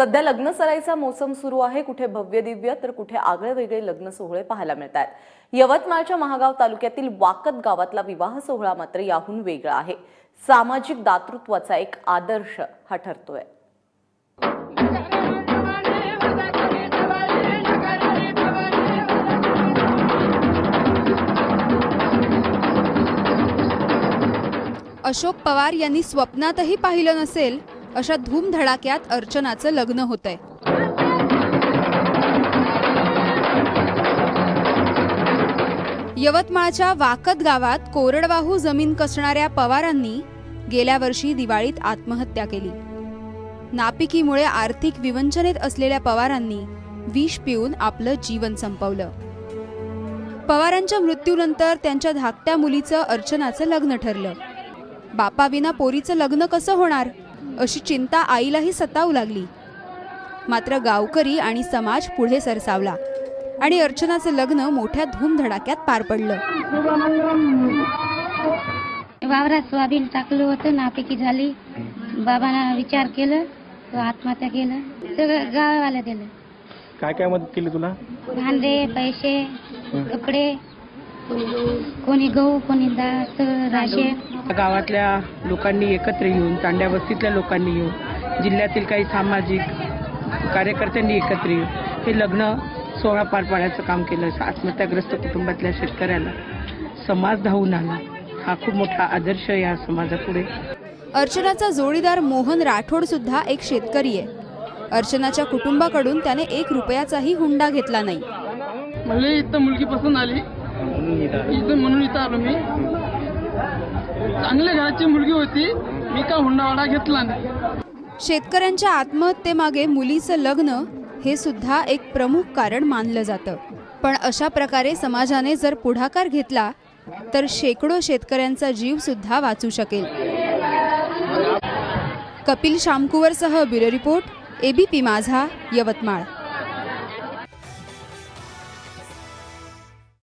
सध्या लग्न सराईचा मोसम सुरू आहे. कुठे भव्य दिव्य तर कुठे आगळे वेगळे लग्न सोहळे पाहायला मिळतात यवतमाळच्या महागाव तालुक्यातील वाकत गावातला विवाह सोहळा मात्र याहून वेगळा आहे. सामाजिक दातृत्वाचा एक आदर्श हा ठरतोय. अशोक पवार यांनी स्वप्नातही पाहिलं नसेल अशा धूमधडाक्यात अर्चनाचं लग्न होतंय. यवतमाळच्या वाकत गावात कोरडवाहू जमीन कसणाऱ्या पवारांनी गेल्या वर्षी दिवाळीत आत्महत्या केली. नापिकीमुळे आर्थिक विवंचनेत असलेल्या पवारांनी विष पिऊन आपलं जीवन संपवलं. पवारांच्या मृत्यूनंतर त्यांच्या धाकट्या मुलीचं अर्चनाचं लग्न ठरलं. बापाविना पोरीचं लग्न कसं होणार? अशी चिंता आईलाही सतावू लागली. मात्र गावकरी आणि समाज पुढे सरसावला आणि अर्चनाचं लग्न मोठ्या धूमधडाक्यात पार पडलं. वावरात सोयाबीन टाकलं होतं नापिकी झाली. बाबांना विचार केलं तो आत्महत्या केलं सगळं गावाला दिलं. काय काय मदत केली तुला? भांडे पैसे कपडे कोणी गहू कोणी डाळ सगळं राशन गावातल्या लोकांनी एकत्र येऊन तांड्या वस्तीतल्या लोकांनी येऊन जिल्ह्यातील काही सामाजिक कार्यकर्त्यांनी एकत्र येऊन हे लग्न सोहळा पार पाडण्याचं काम केलं. आत्महत्याग्रस्त कुटुंबातल्या शेतकऱ्याला समाज धावून आला हा खूप मोठा आदर्श या समाजापुढे. अर्चनाचा जोडीदार मोहन राठोड सुद्धा एक शेतकरी आहे. अर्चनाच्या कुटुंबाकडून त्याने एक रुपयाचाही हुंडा घेतला नाही. मला इथं मुलगी पसंत आली. इथं म्हणून इथं आलो मी. चांगल्या घराची मुलगी होती. मी का हुंडावाडा घेतला नाही? शेतकऱ्यांच्या आत्महत्येमागे मुलीचं लग्न हे सुद्धा एक प्रमुख कारण मानलं जातं. पण अशा प्रकारे समाजाने जर पुढाकार घेतला तर शेकडो शेतकऱ्यांचा जीव सुद्धा वाचू शकेल. Kapil शामकुवरसह bureau report ABP Majha Yavatmal.